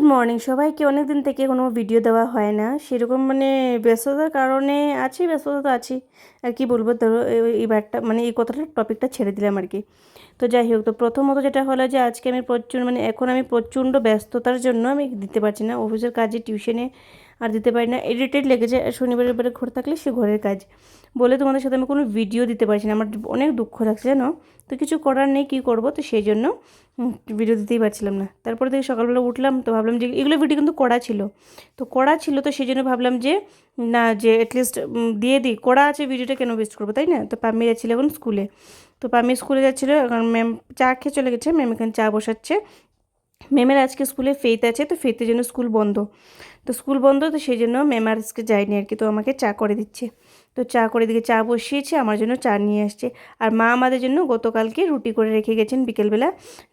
Good morning সবাইকে অনেক দিন থেকে কোনো ভিডিও দেওয়া হয় না। সেরকম মানে ব্যস্ততার কারণে আছি, ব্যস্ততা তো আছি। আর কি বলব, ধরো এবারটা মানে এই কথাটা টপিকটা ছেড়ে দিলাম আর কি। তো যাই হোক, তো প্রথমত যেটা হলো যে, আজকে আমি প্রচুর মানে এখন আমি প্রচণ্ড ব্যস্ততার জন্য আমি দিতে পারছি না। অফিসের কাজে টিউশনে আর দিতে পারি না। এডিটেড লেগেছে। আর শনিবারের পরে ঘর থাকলে সে ঘরের কাজ। বলে তোমাদের সাথে আমি কোনো ভিডিও দিতে পারছি না। আমার অনেক দুঃখ লাগছে, জানো? তো কিছু করার নেই, কী করব? তো সেই জন্য ভিডিও দিতেই পারছিলাম না। তারপরে থেকে সকালবেলা উঠলাম, তো ভাবলাম যে এগুলো ভিডিও কিন্তু করা ছিল। তো করা ছিল, তো সেই জন্য ভাবলাম যে, না, যে অ্যাটলিস্ট দিয়ে দিই। করা আছে ভিডিওটা কেন ওয়েস্ট করব, তাই না? তো পাম্মি যাচ্ছিল এখন স্কুলে তো পাম্মি স্কুলে যাচ্ছিল এখন ম্যাম চা খেয়ে চলে গেছে। ম্যাম এখানে চা বসাচ্ছে। ম্যামের আজকে স্কুলে ফেথ আছে, তো ফেথের জন্য স্কুল বন্ধ। তো স্কুল বন্ধ, তো সেই জন্য ম্যাম আর আজকে যায়নি আর কি, তো আমাকে চা করে দিচ্ছে। তো চা করে দিকে, চা বসিয়েছে, আমার জন্য চা নিয়ে আসছে। আর মা আমাদের জন্য গতকালকে রুটি করে রেখে গেছেন বিকেলবেলা,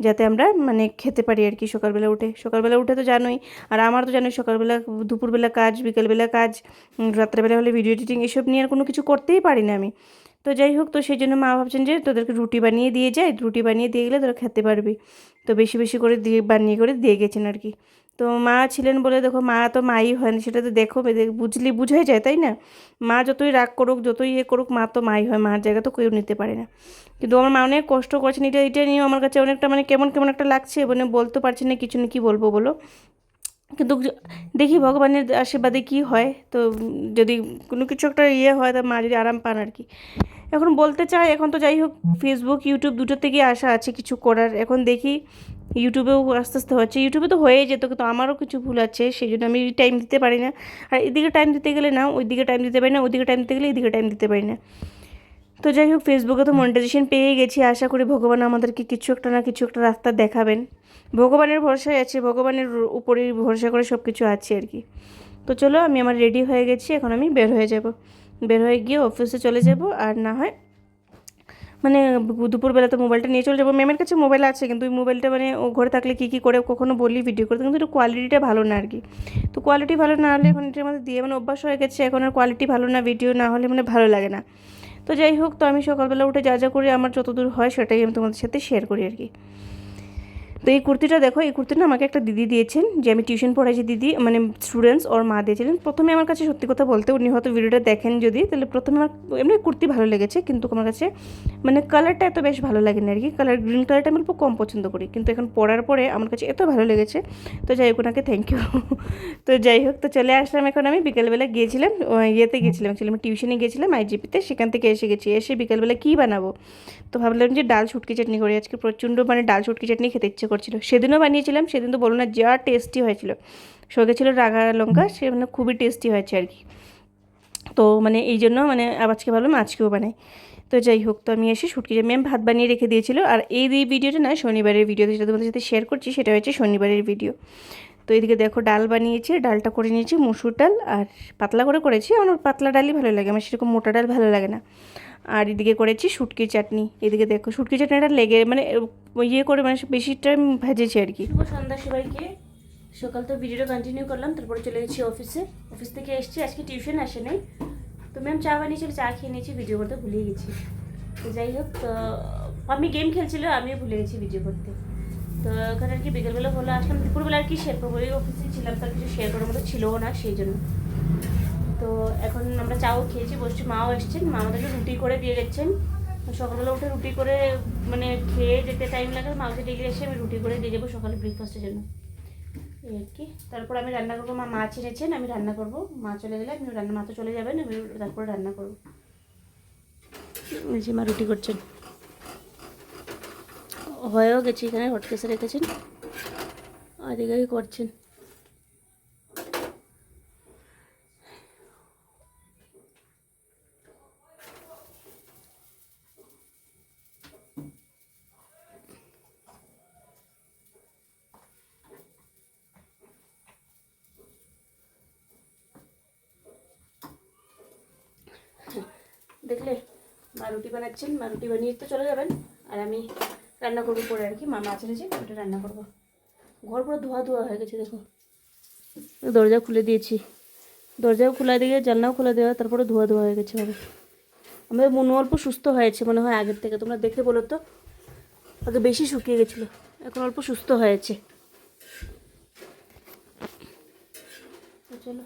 যাতে আমরা মানে খেতে পারি আর কি সকালবেলা উঠে। সকালবেলা উঠে তো জানোই, আর আমার তো জানোই সকালবেলা, দুপুরবেলা কাজ, বিকেলবেলা কাজ, রাত্রেবেলা হলে ভিডিও এডিটিং এসব নিয়ে আর কোনো কিছু করতেই পারি না আমি। তো যাই হোক, তো সেই জন্য মা ভাবছেন যে তোদেরকে রুটি বানিয়ে দিয়ে যায় রুটি বানিয়ে দিয়ে গেলে তোরা খেতে পারবি। তো বেশি বেশি করে দিয়ে, বানিয়ে করে দিয়ে গেছেন আর কি। তো মা ছিলেন বলে, দেখো, মা তো মাই হয় না, সেটা তো দেখো বুঝলি, বুঝাই যায়, তাই না? মা যতই রাগ করুক, যতই ইয়ে করুক, মা তো মাই হয়, মার জায়গা তো কেউ নিতে পারে না। কিন্তু আমার মা অনেক কষ্ট করছেন, এটা এটা নিয়ে আমার কাছে অনেকটা মানে কেমন কেমন একটা লাগছে মানে বলতে পারছি না, কিছু না কী বলব বলো। কিন্তু দেখি ভগবানের আশীর্বাদে কি হয়, তো যদি কোনো কিছু একটা ইয়ে হয়, তা মা যদি আরাম পান আর কি। এখন বলতে চাই, এখন তো যাই হোক ফেসবুক ইউটিউব দুটো থেকে আশা আছে কিছু করার। এখন দেখি ইউটিউবেও আস্তে আস্তে হচ্ছে। ইউটিউবে তো হয়েই যেত, কিন্তু আমারও কিছু ভুল আছে সেই জন্য আমি টাইম দিতে পারি না। আর এদিকে টাইম দিতে গেলে না, ওইদিকে টাইম দিতে পারি না, ওইদিকে টাইম দিতে গেলে এদিকে টাইম দিতে পারি না। তো যাই হোক ফেসবুকে তো মনিটাইজেশন পেয়ে গেছি। আশা করি ভগবান আমাদেরকে কিছু একটা না কিছু একটা রাস্তা দেখাবেন। ভগবানের ভরসায় আছে, ভগবানের উপরেই ভরসা করে সব কিছু আছে আর কি। তো চলো, আমি আমার রেডি হয়ে গেছি, এখন আমি বের হয়ে যাব। বের হয়ে গিয়ে অফিসে চলে যাব। আর না হয় মানে দুপুরবেলা তো মোবাইলটা নিয়ে চলে যাব। ম্যামের কাছে মোবাইল আছে, কিন্তু ওই মোবাইলটা মানে ও ঘরে থাকলে কী কী করে কখনো বলি ভিডিও করতে। কিন্তু একটু কোয়ালিটিটা ভালো না আর কি তো কোয়ালিটি ভালো না হলে এখন এটার মধ্যে দিয়ে মানে অভ্যাস হয়ে গেছে। এখন আর কোয়ালিটি ভালো না ভিডিও না হলে মানে ভালো লাগে না। তো যাই হোক, তো আমি সকালবেলা উঠে যা যা করি, আমার যতদূর হয় সেটাই আমি তোমাদের সাথে শেয়ার করি আর কি তো এই কুর্তিটা দেখো, এই কুর্তিটা আমাকে একটা দিদি দিয়েছেন, যে আমি টিউশন পড়াইছি দিদি মানে স্টুডেন্টস ওর মা দিয়েছিলেন। প্রথমে আমার কাছে সত্যি কথা বলতে উনি হয়তো ভিডিওটা দেখেন যদি, তাহলে প্রথমে আমার এমনি কুর্তি ভালো লেগেছে, কিন্তু আমার কাছে মানে কালারটা এত বেশ ভালো লাগেনি আর কি। কালার গ্রিন কালারটা আমি অল্প কম পছন্দ করি, কিন্তু এখন পরার পরে আমার কাছে এত ভালো লেগেছে। তো যাই হোক, ওনাকে থ্যাংক ইউ তো যাই হোক, তো চলে আসলাম এখন আমি। বিকেলবেলা গিয়েছিলাম ইয়েতে গিয়েছিলাম অ্যাকচুয়ালি আমি টিউশনে গিয়েছিলাম আইজিপিতে সেখান থেকে এসে গেছি, এসে বিকেলবেলা কী বানাবো? তো ভাবলাম যে ডাল শুটকি চাটনি করি। আজকে প্রচণ্ড মানে ডাল শুটকি চাটনি খেতে ইচ্ছে করছিল। সেদিনও বানিয়েছিলাম, সেদিন তো বলো না, যা টেস্টি হয়েছিল। সঙ্গে ছিল রাগা লঙ্কা, সে মানে খুবই টেস্টি হয়েছে আর কি। তো মানে এই জন্য মানে আজকে ভাবলাম আজকেও বানাই। তো যাই হোক, তো আমি এসে শুটকি ম্যাম ভাত বানিয়ে রেখে দিয়েছিল। আর এই ভিডিওটা না শনিবারের ভিডিও যেটা তোমাদের সাথে শেয়ার করছি, সেটা হচ্ছে শনিবারের ভিডিও তো এদিকে দেখো ডাল বানিয়েছি, ডালটা করে নিয়েছি, মুসুর ডাল আর পাতলা করে করেছি। আমার পাতলা ডালই ভালো লাগে, আমার সেরকম মোটা ডাল ভালো লাগে না। আর এদিকে করেছি শুটকির চাটনি, এদিকে দেখো শুটকি চাটনিটা লেগে মানে ইয়ে করে মানে বেশি টাইম ভেজেছি আর কি। সন্ধ্যা সবাইকে। সকাল তো ভিডিওটা কন্টিনিউ করলাম, তারপরে চলে গেছি অফিসে অফিস থেকে এসেছি, আজকে টিউশন আসে নাই। তো ম্যাম চা বানিয়েছিল, চা খেয়ে নিয়েছি ভিডিও করতে ভুলে গেছি। তো যাই হোক আমি গেম খেলছিল, আমিও ভুলে গেছি ভিডিও করতে। তো ওখানে আর কি বিকেলবেলা হলো, আসলাম দুপুরবেলা আর কি শেয়ার করব। ওই অফিসে ছিলাম, তার কিছু শেয়ার করার মতো ছিলও না, সেই জন্য। তো এখন আমরা চাও খেয়েছি, বসছি, মাও এসছেন, মা আমাদেরকে রুটি করে দিয়ে গেছেন সকালবেলা উঠে রুটি করে মানে খেয়ে যেতে টাইম লাগে, মা ওকে ডেকে এসে আমি রুটি করে দিয়ে যাব সকালে ব্রেকফাস্টের জন্য। এই আর কি। তারপর আমি রান্না করব, মা মাছ এনেছেন আমি রান্না করব। মা চলে গেলে আমি রান্না, মা তো চলে যাবেন, আমি তারপরে রান্না করব। এই মা রুটি করছেন। হয়েও গেছে এখানে হটকেসে রেখেছেন। আর এদিকে করছেন। দেখলে, মা রুটি বানাচ্ছেন, মা রুটি বানিয়ে তো চলে যাবেন। আর আমি রান্না করব পরে আর কি, মা মাছ এনেছে ওটা রান্না করব। ঘর পুরো ধোয়া ধোয়া হয়ে গেছে, দেখো। দরজা খুলে দিয়েছি। দরজাও খোলা দিয়ে জানলাও খোলা দেওয়া তারপরে ধোয়া ধোয়া হয়ে গেছে ভাবে। আমাদের মন অল্প সুস্থ হয়েছে, মনে হয় আগের থেকে, তোমরা দেখে বলো তো। আগে বেশি শুকিয়ে গেছিল, এখন অল্প সুস্থ হয়েছে। চলো।